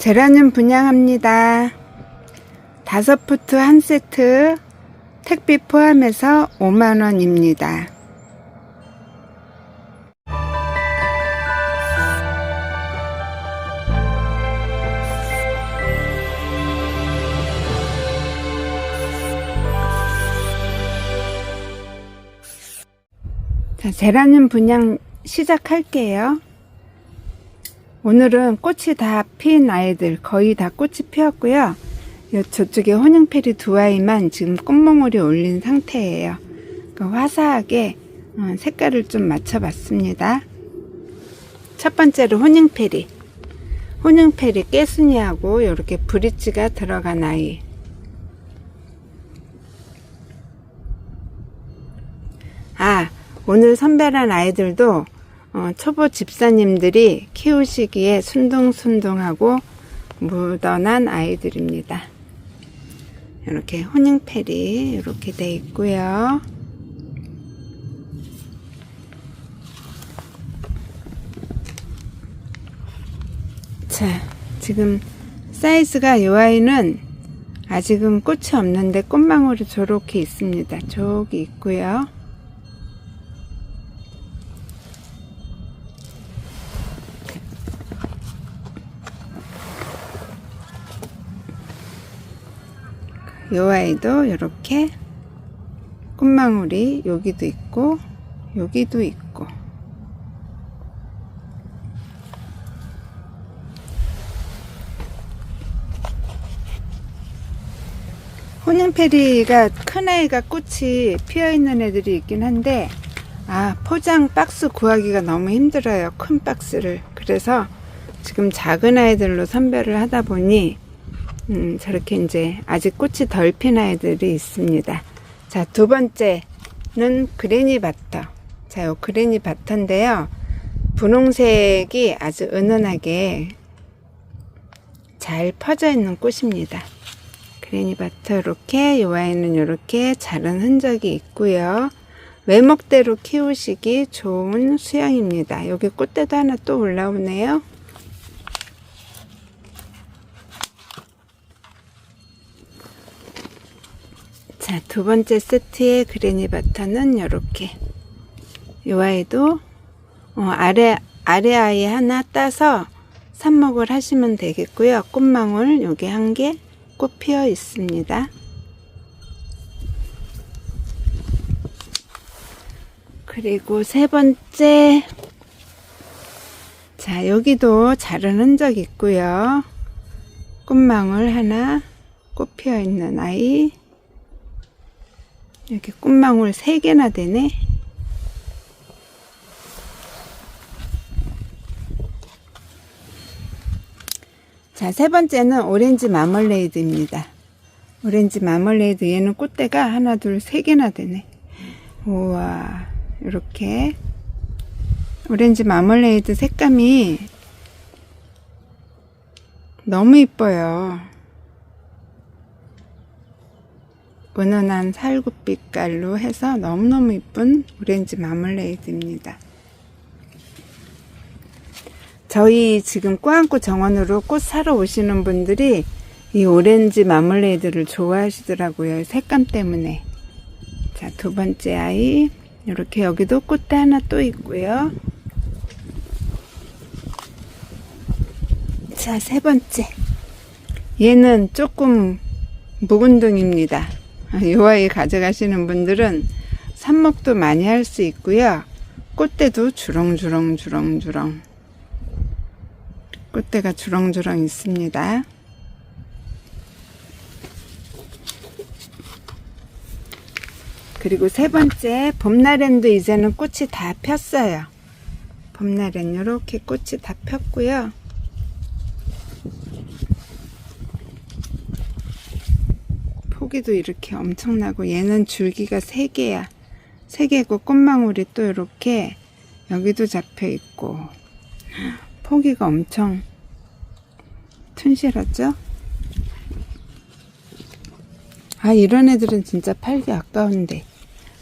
제라늄 분양합니다. 다섯 포트 한 세트 택비 포함해서 5만원입니다. 자, 제라늄 분양 시작할게요. 오늘은 꽃이 다 핀 아이들 거의 다 꽃이 피었고요. 요 저쪽에 혼영페리 두 아이만 지금 꽃몽울이 올린 상태예요. 그 화사하게 어, 색깔을 좀 맞춰봤습니다. 첫 번째로 혼영페리. 혼영페리 깨순이하고 이렇게 브릿지가 들어간 아이. 아, 오늘 선별한 아이들도 어, 초보 집사님들이 키우시기에 순둥순둥하고 무던한 아이들입니다. 이렇게 혼잉펠이 이렇게 돼 있고요. 자, 지금 사이즈가 이 아이는 아직은 꽃이 없는데 꽃망울이 저렇게 있습니다. 저기 있고요. 요 아이도 이렇게 꽃망울이 여기도 있고 여기도 있고. 혼양페리가 큰 아이가 꽃이 피어 있는 애들이 있긴 한데 아 포장 박스 구하기가 너무 힘들어요 큰 박스를. 그래서 지금 작은 아이들로 선별을 하다 보니 음, 저렇게 이제 아직 꽃이 덜 핀 아이들이 있습니다. 자, 두 번째는 그레니 바터. 자, 요 그레니 바터인데요. 분홍색이 아주 은은하게 잘 퍼져 있는 꽃입니다. 그레니 바터 이렇게 요 아이는 이렇게 자른 흔적이 있고요. 외목대로 키우시기 좋은 수영입니다. 여기 꽃대도 하나 또 올라오네요. 자, 두 번째 세트의 그레니 바타는 이렇게 이 아이도 어, 아래 아래 아이 하나 따서 삽목을 하시면 되겠고요. 꽃망울 여기 한개 꽃 피어 있습니다. 그리고 세 번째 자 여기도 자른 흔적 있고요. 꽃망울 하나 꽃 피어 있는 아이 이렇게 꽃망울 3개나 되네. 자, 세 번째는 오렌지 마멀레이드입니다. 오렌지 마멀레이드 얘는 꽃대가 하나, 둘, 세 개나 되네. 우와, 이렇게 오렌지 마멀레이드 색감이 너무 이뻐요. 은은한 살구빛깔로 해서 너무너무 이쁜 오렌지 마멀레이드입니다. 저희 지금 꾸안꾸 정원으로 꽃 사러 오시는 분들이 이 오렌지 마멀레이드를 좋아하시더라고요. 색감 때문에. 자, 두 번째 아이. 이렇게 여기도 꽃대 하나 또 있고요. 자, 세 번째. 얘는 조금 묵은둥입니다. 이 아이 가져가시는 분들은 삽목도 많이 할 수 있고요. 꽃대도 주렁주렁 주렁주렁 꽃대가 주렁주렁 있습니다. 그리고 세 번째 봄날엔도 이제는 꽃이 다 폈어요. 봄날엔 이렇게 꽃이 다 폈고요. 포기도 이렇게 엄청나고 얘는 줄기가 3개야. 3개고 꽃망울이 또 이렇게 여기도 잡혀 있고 포기가 엄청 튼실하죠? 아 이런 애들은 진짜 팔기 아까운데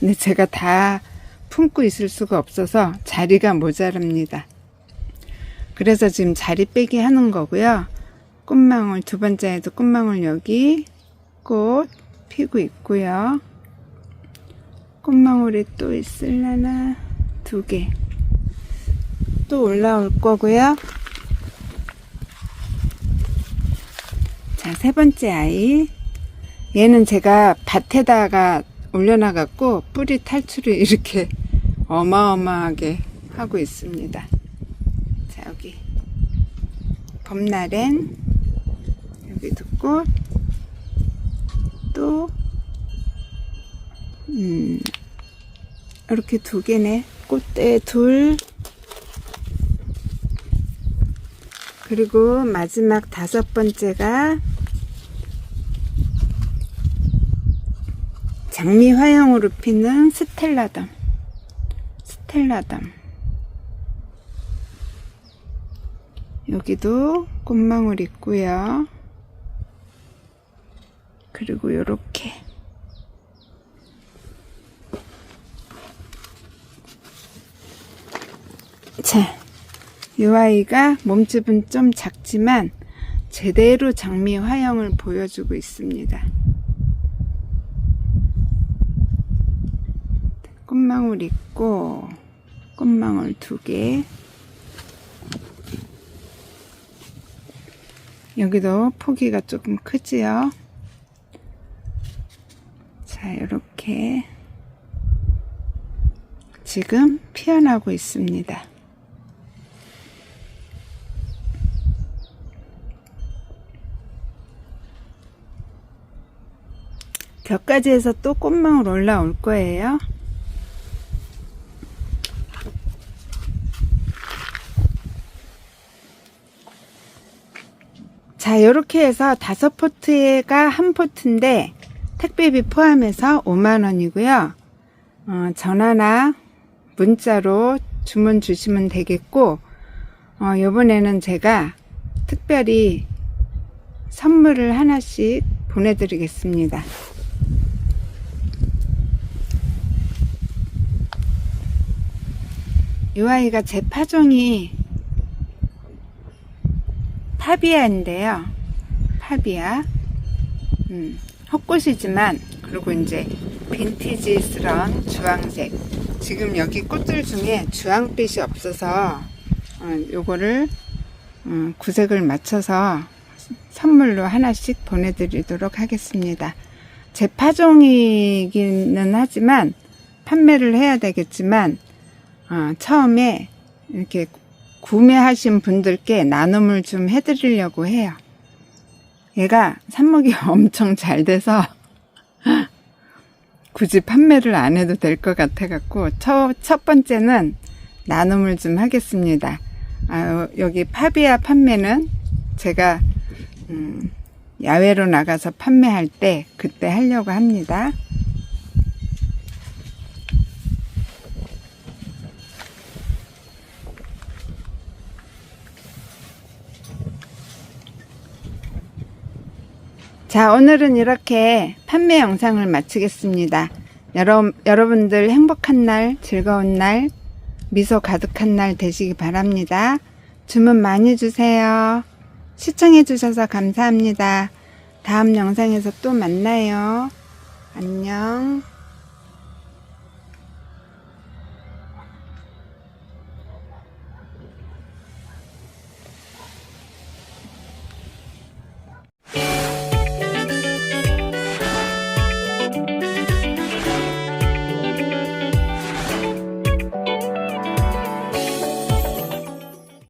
근데 제가 다 품고 있을 수가 없어서 자리가 모자랍니다. 그래서 지금 자리 빼기 하는 거고요. 꽃망울 두 번째에도 꽃망울 여기 꽃 피고 있고요. 꽃망울이 또 있을라나 두 개. 또 올라올 거고요. 자, 세 번째 아이. 얘는 제가 밭에다가 올려놔갖고 뿌리 탈출을 이렇게 어마어마하게 하고 있습니다. 자, 여기. 봄날엔 여기도 꽃, 또, 음, 이렇게 두 개네. 꽃대 둘, 그리고 마지막 다섯 번째가 장미 화형으로 피는 스텔라덤. 스텔라덤. 여기도 꽃망울 있고요. 그리고 요렇게 자, 이 아이가 몸집은 좀 작지만 제대로 장미 화형을 보여주고 있습니다. 꽃망울 있고 꽃망울 두 개. 여기도 포기가 조금 크지요. 자, 이렇게 지금 피어나고 있습니다. 벽까지 해서 또 꽃망울 올라올 거예요. 자, 이렇게 해서 다섯 포트가 한 포트인데 택배비 포함해서 5만 원이고요. 어, 전화나 문자로 주문 주시면 되겠고, 어, 요번에는 제가 특별히 선물을 하나씩 보내드리겠습니다. 이 아이가 제 파종이 파비아인데요. 파비아. 음, 헛꽃이지만, 그리고 이제 빈티지스러운 주황색. 지금 여기 꽃들 중에 주황빛이 없어서, 어, 요거를, 음, 구색을 맞춰서 선물로 하나씩 보내드리도록 하겠습니다. 제 파종이기는 하지만, 판매를 해야 되겠지만, 어, 처음에 이렇게 구매하신 분들께 나눔을 좀 해드리려고 해요. 얘가 삽목이 엄청 잘 돼서 굳이 판매를 안 해도 될 것 같아 갖고 첫, 첫 번째는 나눔을 좀 하겠습니다. 아, 여기 파비아 판매는 제가 음, 야외로 나가서 판매할 때 그때 하려고 합니다. 자, 오늘은 이렇게 판매 영상을 마치겠습니다. 여러, 여러분들 행복한 날, 즐거운 날, 미소 가득한 날 되시기 바랍니다. 주문 많이 주세요. 시청해 주셔서 감사합니다. 다음 영상에서 또 만나요. 안녕.